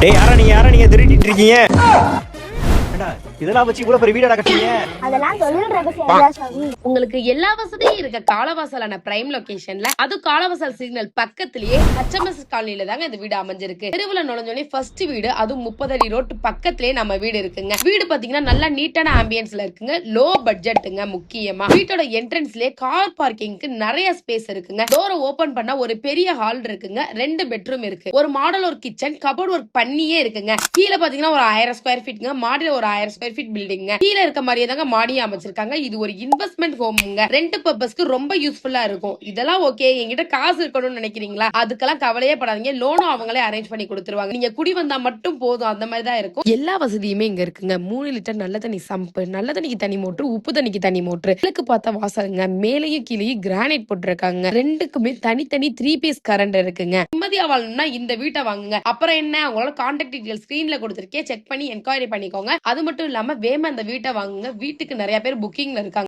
டேய் யாரா நீங்க? யாரா நீங்க? திருட்டிட்டு இருக்கீங்க? இதெல்லாம் வச்சு இவ்வளவு பெரிய வீடா கட்டுறீங்க? அதெல்லாம் தொழில் ரகசியம் உங்களுக்கு எல்லா வசதியும் இருக்க. காலவாசலான பிரைம் லொகேஷன்ல அது காலவாசல் சிக்னல் பக்கத்திலேயே ஹச்எம்எஸ் காலனில தாங்க இந்த வீடு அமைஞ்சிருக்கு. தெருவுல நுழைஞ்சோடனே ஃபர்ஸ்ட் வீடு அதுவும் முப்பது அடி ரோட்டு பக்கத்திலேயே நம்ம வீடு இருக்குங்க. வீடு பாத்தீங்கன்னா நல்லா நீட்டான ஆம்பியன்ஸ்ல இருக்குங்க. லோ பட்ஜெட்டுங்க முக்கியமா. வீட்டோட என்ட்ரன்ஸ்லயே கார் பார்க்கிங்க்கு நிறைய ஸ்பேஸ் இருக்குங்க. டோரை ஓபன் பண்ணா ஒரு பெரிய ஹால் இருக்குங்க. ரெண்டு பெட்ரூம் இருக்கு. ஒரு மாடல் ஒரு கிச்சன் கபோர்ட் ஒர்க் பண்ணியே இருக்குங்க. கீழே பாத்தீங்கன்னா ஒரு ஆயிரம் ஸ்கொயர் ஃபீட்ங்க மாடியில ஒரு ஆயிரம் ஸ்கொயர் ஃபீட் பில்டிங்க கீழே இருக்க மாதிரியே தாங்க மாடியை அமைச்சிருக்காங்க. இது ஒரு இன்வெஸ்ட்மெண்ட் ஹோம்ங்க ரெண்ட் பர்பஸ்க்கு ரொம்ப யூஸ்ஃபுல்லா இருக்கும். இதெல்லாம் ஓகே என்கிட்ட காசு இருக்கணும்னு நினைக்கிறீங்களா? அதுக்கெல்லாம் கவலையே படாதீங்க. லோனும் அவங்களே அரேஞ்ச் பண்ணி கொடுத்துருவாங்க. நீங்க குடி வந்தா மட்டும் போதும். அந்த மாதிரி தான் இருக்கும். எல்லா வசதியுமே இங்க இருக்குங்க. மூணு லிட்டர் நல்ல தண்ணி சம்பு நல்ல தண்ணிக்கு தனி மோட்டர் உப்பு தண்ணிக்கு தனி மோட்டர் கிழக்கு பார்த்தா வாசலுங்க. மேலேயும் கீழேயும் கிரானைட் போட்டிருக்காங்க. ரெண்டுக்குமே தனித்தனி த்ரீ பீஸ் கரண்ட் இருக்குங்க. நிம்மதியா வாழணும்னா இந்த வீட்டை வாங்குங்க. அப்புறம் என்ன? உங்களோட கான்டாக்ட் டீடைல் ஸ்கிரீன்ல கொடுத்துருக்கேன். செக் பண்ணி என்கொயரி பண்ணிக்கோங்க. அது மட்டும் இல்லாம வேம அந்த வீட்டை வாங்குங்க. வீட்டுக்கு நிறைய பேர் புக்கிங்ல இருக்காங்க.